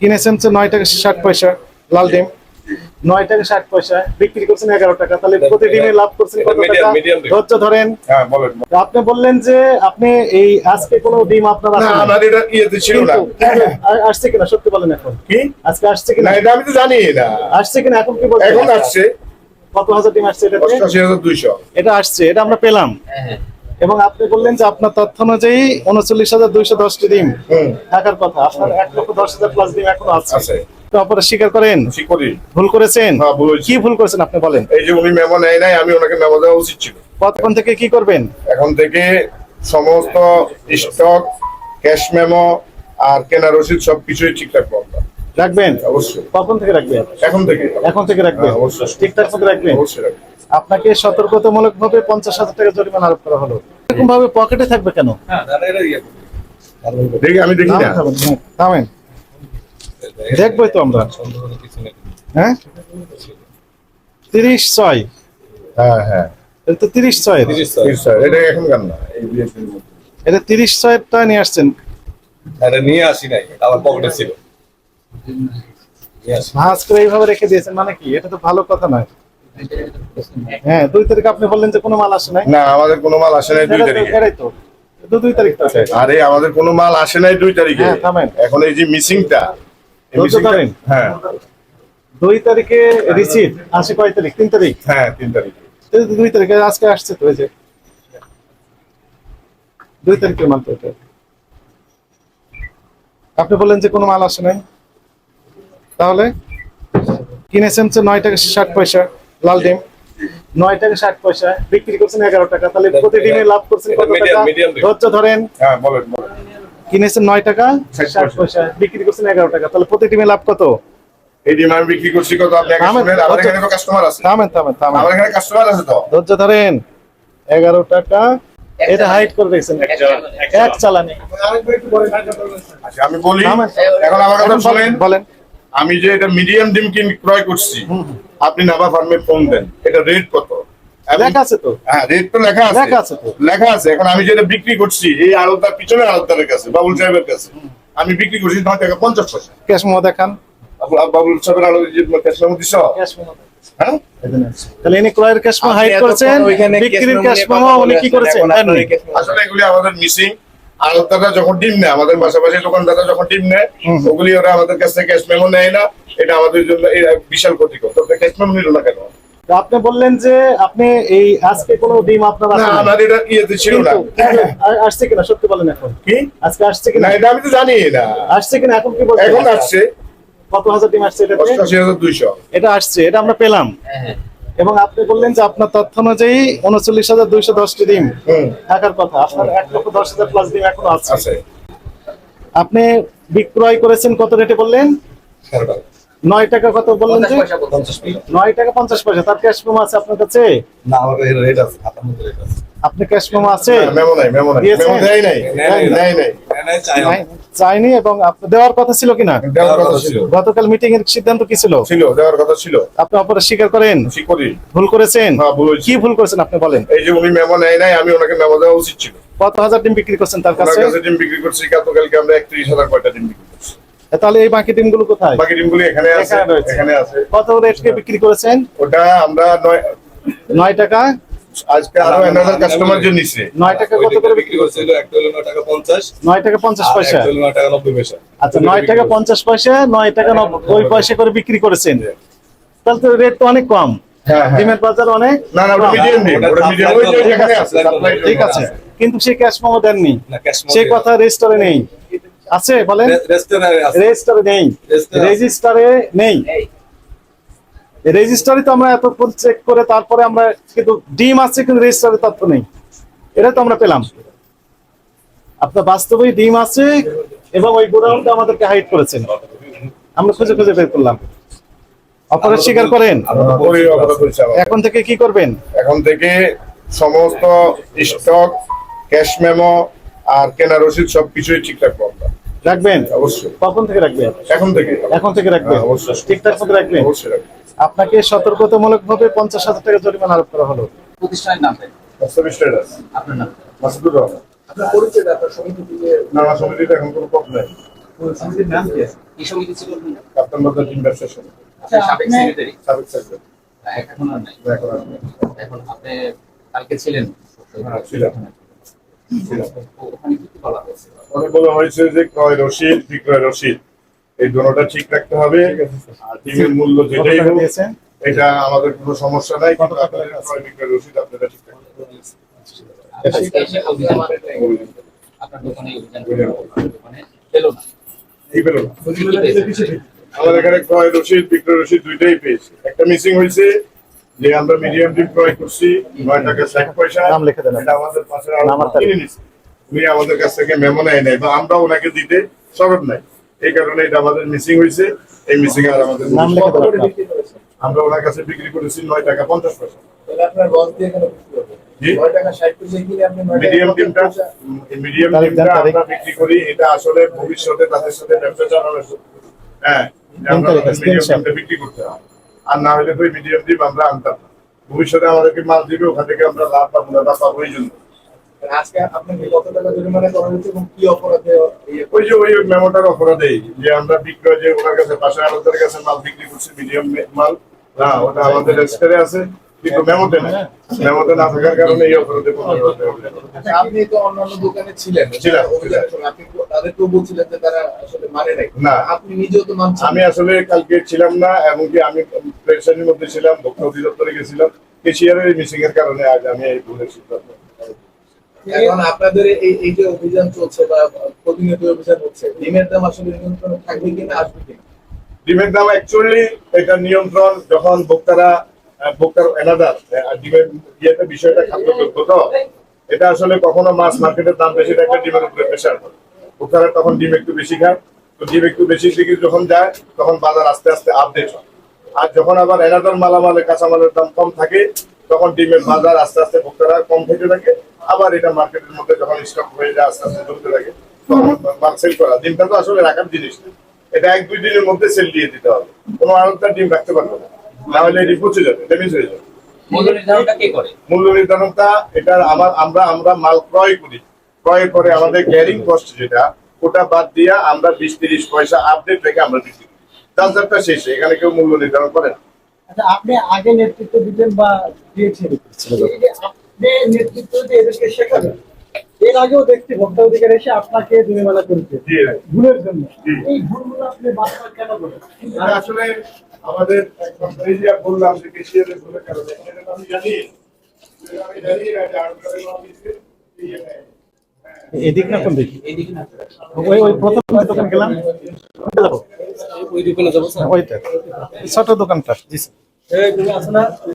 কিনেছেন হচ্ছে নয় টাকা ষাট পয়সা লাল ডিম। নয় টাকা ষাট পয়সা বিক্রি করছেন এগারো টাকা। তাহলে প্রতি ডিমে লাভ করছেন কত টাকা? ধৈর্য ধরেন। হ্যাঁ আপনি বললেন যে আপনি এই আজকে কোনো ডিম আপনার এটা আসছে কিনা? সত্যি বলেন এখন। কি? আজকে আসছে কিনা? এটা আমি তো জানি না। আসছে কিনা? এখন কি বলছেন? এখন আসছে। কত হাজার ডিম আসছে হাজার দুইশো। এটা আসছে এটা আমরা পেলাম। এবং আপনি বললেন যে আপনার তথ্য অনুযায়ী উনচল্লিশ হাজার দুইশো দশটি ডিম। থাকার কথা। আপনার এক লক্ষ দশ হাজার প্লাস ডিম এখনও আছে। তো স্বীকার করেন? ভুল করেছেন? হ্যাঁ। কি ভুল করেছেন আপনি বলেন? এই যে উনি মেমো নেয় নাই আমি ওনাকে মেমো দেওয়া উচিত ছিল। কতক্ষণ থেকে কি করবেন? এখন থেকে সমস্ত স্টক ক্যাশ মেমো আর কেনা রসিদ সবকিছুই ঠিকঠাক রাখবেন? অবশ্যই। কখন থেকে রাখবেন? এখন থেকে। এখন থেকে রাখবেন? হ্যাঁ, অবশ্যই। ঠিকঠাক মতো রাখবেন? অবশ্যই। আপনাকে সতর্কতামূলক ভাবে পঞ্চাশ হাজার টাকা জরিমানা আরোপ করা হলো। এরকম ভাবে পকেটে থাকবে কেন? দেখি আমি দেখি না। থামেন, হ্যাঁ, তো আমরা। হ্যাঁ? তিরিশ ছয়। হ্যাঁ হ্যাঁ। এটা তো তিরিশ ছয়। এটা এখন গান না। এটা তিরিশ ছয়টা নিয়ে আসছেন। এটা নিয়ে আসি নাই আমার পকেটে ছিল। ভাঁজ করে এইভাবে রেখে দিয়েছেন মানে কি? এটা তো ভালো কথা নয়। হ্যাঁ দুই তারিখ আপনি বললেন যে কোনো মাল আসে নাই। না আমাদের কোনো মাল আসে নাই দুই তারিখে। তো। দুই তারিখ আছে। আরে আমাদের কোনো মাল আসে নাই দুই তারিখে। হ্যাঁ, থামেন। এখন এই যে মিসিংটা। হ্যাঁ। দুই তারিখে রিসিভ আসে কয় তারিখ? তিন তারিখ? হ্যাঁ তিন তারিখে। দুই তারিখে আজকে আসছে তো এই যে। দুই তারিখের মাল তো এটা। আপনি বললেন যে কোনো মাল আসে নাই। তাহলে কিনেছেন নয় টাকা ষাট পয়সা। লাল ডিম। নয় টাকা ষাট পয়সা। বিক্রি করছেন এগারো টাকা। তাহলে প্রতি ডিমে লাভ করছেন কত টাকা? ধৈর্য ধরেন। হ্যাঁ বলেন বলেন। কিনেছেন নয় টাকা ষাট পয়সা। বিক্রি করছেন এগারো টাকা। তাহলে প্রতি ডিমে লাভ কত? এই ডিম আমি বিক্রি করছি কত? আপনি আমার এখানে তো কাস্টমার আছে। থামেন থামেন থামেন। আমার এখানে কাস্টমার আছে তো। ধৈর্য ধরেন। এগারো টাকা। এটা হাইট করে দিয়েছেন। এক চালানি আচ্ছা আমি বলি এখন আমার কথা এখন বলেন। আমি যে এটা মিডিয়াম ডিম কিন ক্রয় করছি আপনি নাবা ফার্মে ফোন দেন। এটা রেট কত? লেখা আছে তো? হ্যাঁ রেট তো লেখা আছে। লেখা আছে তো। লেখা আছে। এখন আমি যেটা বিক্রি করছি এই আড়তদার পিছনে আড়তদারের কাছে বাবুল সাহেবের কাছে আমি বিক্রি করছি নয় টাকা পঞ্চাশ পয়সা। ক্যাশ মোমো দেখান। বাবুল- সাহেবের যে ক্যাশ দিছ? ক্যাশ হ্যাঁ? তাহলে ইনি ক্রয়ের হাইড করেছেন বিক্রির উনি কি করেছেন? memo- আসলে এগুলি আমাদের মিসিং আড়তদাররা যখন ডিম নেয় আমাদের পাশাপাশি দোকানদাররা যখন ডিম নেয় ওগুলি ওরা আমাদের কাছ থেকে ক্যাশ মেমো নেয় না এটা আমাদের জন্য বিশাল ক্ষতিকর তো ক্যাশ মেমো নিল না কেন? আপনি বললেন যে আপনি এই আজকে কোনো ডিম আপনার না আমার এটা ইয়েতে ছিল না। কিন্তু আ- আসছে কিনা সত্যি বলেন এখন। কি? আজকে আসছে না কিনা এটা আমি তো জানি না। আসছে কিনা এখন কি বলছেন? এখন আসছে। কত হাজার ডিম আসছে হাজার দুইশো। এটা আসছে এটা আমরা পেলাম। এবং আপনি বললেন যে আপনার তথ্য অনুযায়ী উনচল্লিশ হাজার দুইশো দশটি ডিম থাকার কথা। আপনার এক লক্ষ দশ হাজার প্লাস ডিম এখনও আছে। আছে। আপনি বিক্রয় করেছেন কত রেটে বললেন? নয় টাকা কত বললেন যে? নয় টাকা পঞ্চাশ পয়সা। তার ক্যাশ মেমো আছে আপনার কাছে? না আমার রেট আছে খাতার মধ্যে রেট আছে। আপনি ক্যাশ মেমো আছে? মেমো নাই মেমো নাই। মেমো দেয় নাই। নাই। নাই, চাইনি এবং দেওয়ার কথা ছিল কিনা? দেওয়ার কথা ছিল। গতকাল মিটিং এর সিদ্ধান্ত কি ছিল? ছিল দেওয়ার কথা ছিল। আপনি অপরাধ স্বীকার করেন? করি। ভুল করেছেন? হ্যাঁ। কি ভুল করেছেন আপনি বলেন? এই যে উনি মেমো নেয় নাই আমি ওনাকে মেমো দেওয়া উচিত ছিল। কত হাজার ডিম বিক্রি করছেন তার কাছে? কাছে ডিম বিক্রি করছি গতকালকে আমরা একত্রিশ হাজার কয়টা ডিম বিক্রি করছি। তাহলে এই বাকি ডিমগুলো কোথায়? বাকি ডিমগুলি এখানে আছে এখানে আছে। কত রেটকে বিক্রি করেছেন? ওটা আমরা নয় নয় টাকা? আজকে আরও অ্যানাদার কাস্টমার যে নিছে। নয় টাকা কত করে বিক্রি করছিল একটা হলো নয় টাকা পঞ্চাশ। নয় টাকা পঞ্চাশ আর পয়সা। একটা হলো নয় টাকা নব্বই পয়সা। আচ্ছা নয় টাকা পঞ্চাশ পয়সা নয় টাকা নব্বই পয়সা করে বিক্রি করেছেন। তাহলে তো রেট তো অনেক কম। হ্যাঁ হ্যাঁ। ডিমের বাজার অনেক না না ওটা মিডিয়াম ডিম ওটা ওটা মিডিয়াম ওই যে এখানে আছে supply তো- supply ঠিক আছে। কিন্তু সে ক্যাশ মোমো দেননি। সেই কথা রেজিস্টারে নেই। আছে বলেন। রেজিস্টারে নেই। রেজিস্টারে নেই। রেজিস্টারে তো আমরা এতক্ষণ চেক করে তারপরে আমরা কিন্তু ডিম আছে কিন্তু রেজিস্টারে তথ্য নেই। এটা তো আমরা পেলাম। আপনার বাস্তবেই ডিম আছে এবং ওই গোডাউনটা আমাদেরকে হাইড করেছেন আমরা খুঁজে খুঁজে বের করলাম। অপরাধ স্বীকার করেন। এখন থেকে কি করবেন? এখন থেকে সমস্ত স্টক ক্যাশ মেমো আর কেনা রসিদ সবকিছুই ঠিকঠাক পাবো। রাখবেন? অবশ্যই। কখন থেকে রাখবেন? এখন থেকে। এখন থেকে রাখবেন? হ্যাঁ, অবশ্যই। ঠিকঠাক মতো রাখবেন? অবশ্যই রাখব। আপনাকে সতর্কতামূলক ভাবে পঞ্চাশ হাজার টাকা জরিমানা আরোপ করা হলো। প্রতিষ্ঠানের? বাস্তবিক আপনার নাম? মাসুদুর রহমান। আপনার পরিচয় আপনার সমিতি থেকে। না সমিতিতে এখন কোনো পথ নাই। কি সমিতি ছিল কাপ্তান বাজার টিম ব্যবসা সমিতি। আপনি সাবেক সেক্রেটারি সাবেক সেক্রেটারি এখন আর নাই। এখন এখন আপনি কালকে ছিলেন। হ্যাঁ। ছিলাম। ওখানে বলা হয়েছে অনেক বলা হয়েছে যে ক্রয় রসিদ বিক্রয় রসিদ এই দুটোটা ঠিক রাখতে হবে। টিমের মূল্য যেটাই হোক এটা আমাদের কোনো সমস্যা নাই কিন্তু আপনাদের ক্রয় বিক্রয় রসিদ আপনারা ঠিক রাখতে? আমাদের এখানে ক্রয় রসিদ বিক্রয় রসিদ দুইটাই পেয়েছি। একটা মিসিং হয়েছে যে আমরা মিডিয়াম ডিম ক্রয় করছি নয় টাকা ষাট পয়সা নাম লিখে দেন। এটা আমাদের পাশে। কিনে নিছি উনি আমাদের কাছ থেকে মেমো নেয় নাই বা আমরা ওনাকে দিতে সরব নাই এই কারণে এটা আমাদের মিসিং হয়েছে এই মিসিং আর আমাদের নাম লিখে দেন আমরা ওনার কাছে বিক্রি করেছি নয় টাকা পঞ্চাশ পয়সা আপনার লস দিয়ে কেন বিক্রি করবেন? জি? নয় টাকা ষাট পয়সা কিনে আপনি নয় টাকা মিডিয়াম পঞ্চাশ টিমটা পয়সা- মিডিয়াম তারিখ দেন, টিমটা তারিখ। আমরা বিক্রি করি এটা আসলে ভবিষ্যতে তাদের সাথে ব্যবসা চালানোর জন্য। হ্যাঁ বিক্রি করতে হবে আর না হলে ওই মিডিয়াম দিয়ে আমরা আনতাম না। ভবিষ্যতে আমাদেরকে মাল দিবে ওখান থেকে আমরা লাভ পাবো না বা পাবো এই জন্য। আজকে আপনাকে কত টাকা জরিমানা করা হয়েছে এবং কি অপরাধে ইয়ে ওই যে ওই মেমোটার অপরাধে যে আমরা বিক্রয় যে ওনার কাছে পাশে আড়তের কাছে মাল বিক্রি করছি মিডিয়াম মাল। হ্যাঁ ওটা আমাদের রেজিস্টারে আছে। কিন্তু মেমোতে না মেমোতে না থাকার কারণে এই অপরাধে। আচ্ছা, আপনি তো অন্যান্য দোকানে ছিলেন। সময় আপনি তাদেরকেও বলছিলেন যে তারা আসলে মানে নাই। না। আপনি নিজেও তো মানছেন আমি আসলে কালকে ছিলাম না এবং কি আমি প্রেশারের মধ্যে ছিলাম ভোক্তা অধিদপ্তরে গেছিলাম। কেশিয়ারের মিসিং এর কারণে আজ আমি এই ভুলের সিদ্ধান্ত এখন আপনাদের এই এই যে অভিযান চলছে বা প্রতিনিয়ত অভিযান হচ্ছে ডিমের দাম আসলে নিয়ন্ত্রণে থাকবে কিনা আসবে কিনা? ডিমের দাম অ্যাকচুয়ালি এটা নিয়ন্ত্রণ যখন ভোক্তারা ভোক্তার এনাদার ডিমের বিষয়টা খাদ্যযোগ্য তো। এটা আসলে কখনো মাছ মার্কেটের দাম বেশি থাকলে ডিমের উপরে প্রেশার পড়ে ভোক্তারা তখন ডিম একটু বেশি খায়। তো ডিম একটু বেশি দিকে যখন যায়, তখন বাজার আস্তে আস্তে আপডেট হয়। আর যখন আবার এনাদার মালামালের, কাঁচামালের দাম কম থাকে, তখন ডিমের বাজার আস্তে আস্তে ভোক্তারা কম খেতে থাকে। আবার এটা মার্কেটের মধ্যে যখন স্টক হয়ে যায়, আস্তে আস্তে চলতে থাকে। তখন সেল করা, ডিমটা তো আসলে রাখার জিনিস না। এটা এক দুই দিনের মধ্যে সেল দিয়ে দিতে হবে। কোনো আড়তদার ডিম রাখতে পারবে না। না হলে এটি পচে যাবে ড্যামেজ হয়ে যাবে। মূল্য নির্ধারণটা কে করে? মূল্য নির্ধারণটা এটা আমার আমরা আমরা মাল ক্রয় করি। ক্রয় করে আমাদের ক্যারিং কস্ট যেটা ওটা বাদ দিয়ে আমরা বিশ তিরিশ পয়সা আপডেট রেখে আমরা বিক্রি করি। যার শেষে এখানে কেউ মূল্য নির্ধারণ করে না। আচ্ছা আপনি আগে নেতৃত্ব দিতেন বা দিয়েছেন? আপনি নেতৃত্ব দিয়ে এদেরকে শেখাবেন। এর আগেও দেখছি ভোক্তা অধিকার এসে আপনাকে জরিমানা করেছে। ভুলের জন্য। এই ভুলগুলো আপনি বারবার কেন করেন আসলে আমাদের এই যে বললাম যে কেশিয়ারের ভুলের কারণে আমি জানি। আমি জানি এটা আড়তদারের মাল দিচ্ছে, এই এটা। এদিক না কোন দিক? ওই ওই প্রথম দোকান গেলাম ওই দোকানে যাব ওইটা। ছোট দোকানটা। জি স্যার।